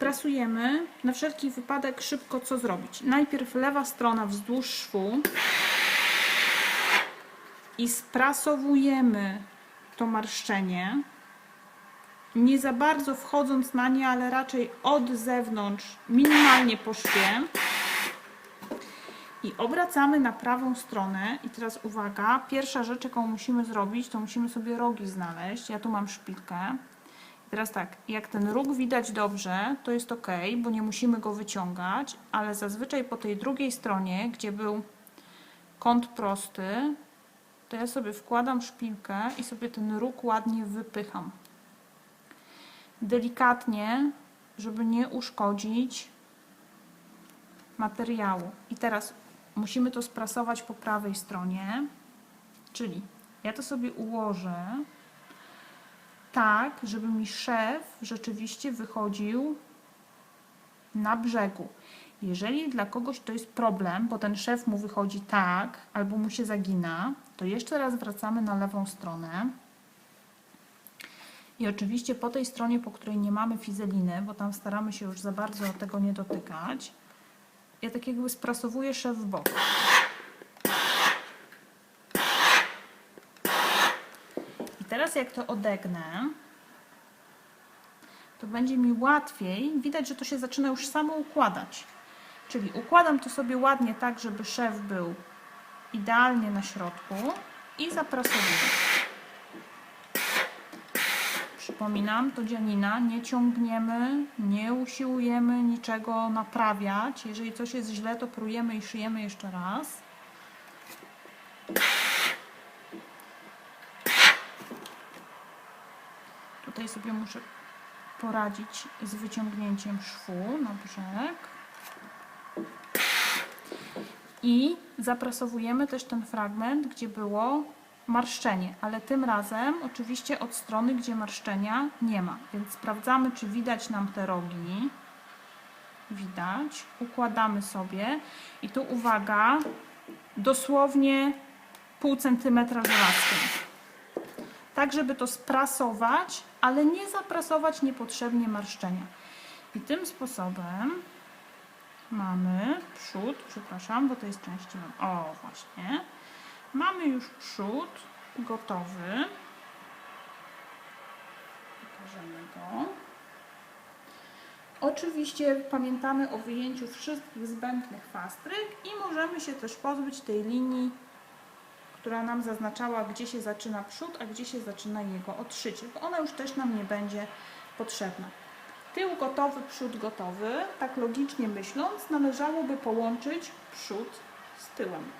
prasujemy na wszelki wypadek szybko co zrobić. Najpierw lewa strona wzdłuż szwu i sprasowujemy to marszczenie. Nie za bardzo wchodząc na nie, ale raczej od zewnątrz, minimalnie po szwie. I obracamy na prawą stronę. I teraz uwaga, pierwsza rzecz, jaką musimy zrobić, to musimy sobie rogi znaleźć. Ja tu mam szpilkę. Teraz tak, jak ten róg widać dobrze, to jest ok, bo nie musimy go wyciągać, ale zazwyczaj po tej drugiej stronie, gdzie był kąt prosty, to ja sobie wkładam szpilkę i sobie ten róg ładnie wypycham. Delikatnie, żeby nie uszkodzić materiału. I teraz musimy to sprasować po prawej stronie, czyli ja to sobie ułożę tak, żeby mi szef rzeczywiście wychodził na brzegu. Jeżeli dla kogoś to jest problem, bo ten szef mu wychodzi tak, albo mu się zagina, to jeszcze raz wracamy na lewą stronę. I oczywiście po tej stronie, po której nie mamy fizeliny, bo tam staramy się już za bardzo tego nie dotykać, ja tak jakby sprasowuję szef w bok. Teraz jak to odegnę, to będzie mi łatwiej. Widać, że to się zaczyna już samo układać. Czyli układam to sobie ładnie tak, żeby szef był idealnie na środku i zaprasowuję. Przypominam, to dzianina, nie ciągniemy, nie usiłujemy niczego naprawiać. Jeżeli coś jest źle, to prujemy i szyjemy jeszcze raz. Tutaj sobie muszę poradzić z wyciągnięciem szwu na brzeg. I zaprasowujemy też ten fragment, gdzie było marszczenie, ale tym razem oczywiście od strony, gdzie marszczenia nie ma. Więc sprawdzamy, czy widać nam te rogi. Widać. Układamy sobie. I tu uwaga, dosłownie pół centymetra żelazkiem. Tak, żeby to sprasować, ale nie zaprasować niepotrzebnie marszczenia. I tym sposobem mamy przód, przepraszam, bo to jest części, o właśnie, mamy już przód gotowy. Pokażemy go. Oczywiście pamiętamy o wyjęciu wszystkich zbędnych fastryk i możemy się też pozbyć tej linii, która nam zaznaczała, gdzie się zaczyna przód, a gdzie się zaczyna jego odszycie, bo ona już też nam nie będzie potrzebna. Tył gotowy, przód gotowy. Tak logicznie myśląc, należałoby połączyć przód z tyłem.